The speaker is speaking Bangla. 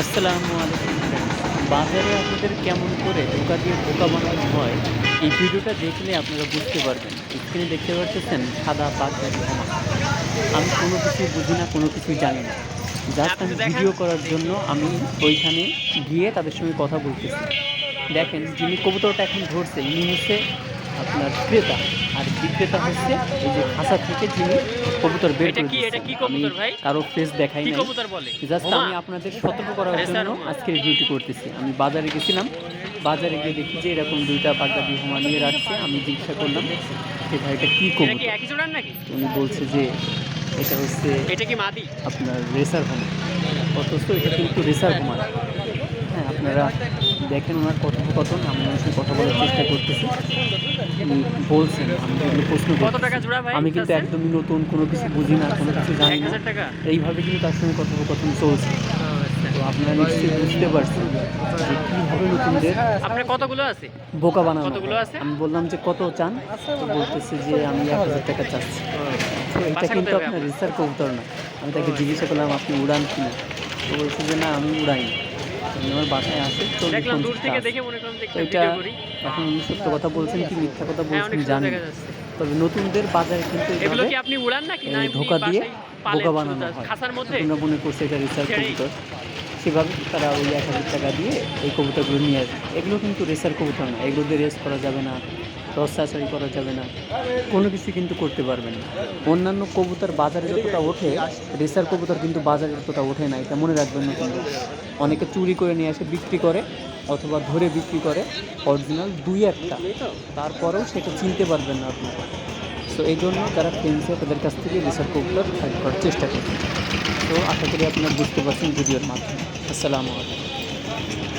আসসালামু আলাইকুম বাজারে আপনাদের কেমন করে ধোকা দিয়ে বোকা বানানো হয় এই ভিডিওটা দেখলে আপনারা বুঝতে পারবেন। স্ক্রিনে দেখতে পাচ্ছেন সাদা পাখি ক্ষমা আমি কোনো কিছু বুঝি না কোনো কিছুই জানি না। জাস্ট আমি ভিডিও করার জন্য আমি ওইখানে গিয়ে তাদের সঙ্গে কথা বলতেছি। দেখেন যিনি কবুতরটা এখন ধরছে ইনি হচ্ছে আপনার ক্রেতা। আর বিক্রেতা হচ্ছে এই যে খাঁচা থেকে যিনি কবুতর বের এটা করে কি- এটা কি কবুতর ভাই? কারও ফেস দেখাই কবুতর বলে? জাস্ট আমি আপনাদের সতর্ক করার জন্য। আজকের ডিউটি করতেছি। আমি বাজারে গেছিলাম। বাজারে গিয়ে দেখি যে এরকম দুইটা বাগদা বিহুমা নিয়ে রাখছে। আমি জিজ্ঞাসা করলাম যে ভাই এটা কী এটা কি কবুতর? একই জোড়ার নাকি? উনি বলছে যে এটা হচ্ছে এটা কি মাদি? আপনার রেসার হোমা অথচ এটা কিন্তু রেসার হোমা না। হ্যাঁ আপনারা দেখেন ওনার কথোপকথন। আমি ওনার সাথে কথা বলার চেষ্টা করতেছি। বলছেন আমি যেগুলো প্রশ্ন কত টাকা জোড়া আমি কিন্তু একদমই নতুন কোনো কিছু বুঝি না কোনো কিছু জানি না। এইভাবে কিন্তু তার সঙ্গে কথোপকথন চলছে। তো আপনারা নিশ্চয়ই বুঝতে পারছেন যে কীভাবে নতুনদের আপনার কতগুলো আছে? বোকা বানানো কতগুলো আছে? আমি বললাম যে কত চান? বলতেছে যে আমি এক হাজার টাকা চাচ্ছি। এটা কিন্তু আপনার? রিসার্চ কবুতর না। আমি তাকে জিজ্ঞাসা করলাম আপনি উড়ান কিনা তো বলছে যে না আমি উড়াই আমার বাসায় আসে তো এটা এখন উনি সত্য কথা বলছেন কি মিথ্যা কথা হ্যাঁ বলছেন জানি। তবে নতুনদের বাজারে কিন্তু এগুলো কি আপনি উড়ান নাকি? না ধোকা দিয়ে বোকা বানানো হয়। খাঁচার মধ্যে? তোমরা মনে করছে এটা রিসার্চ কবুতর। সেভাবে তারা ওই এক হাজার টাকা দিয়ে এই কবুতরগুলো নিয়ে আসবে এগুলো কিন্তু রেসার কবুতর না এগুলো দিয়ে রেস করা যাবে না। রস চাষাই করা যাবে না। কোনো কিছু কিন্তু করতে পারবেন না। অন্যান্য কবুতর বাজারে যতটা ওঠে রেসার কবুতর কিন্তু বাজারে যতটা ওঠে না এটা মনে রাখবেন নতুন অনেকে চুরি করে নিয়ে আসে বিক্রি করে অথবা ধরে বিক্রি করে অরিজিনাল দুই একটা। তারপরেও সেটা চিনতে পারবেন না আপনারা সো এই জন্য তারা ফ্রেন্ডসে তাদের কাছ থেকে রিসার্চ কবুতর ফাইট করার চেষ্টা করবেন তো আশা করি আপনারা বুঝতে পারছেন ভিডিওর মাধ্যমে। আসসালামু আলাইকুম।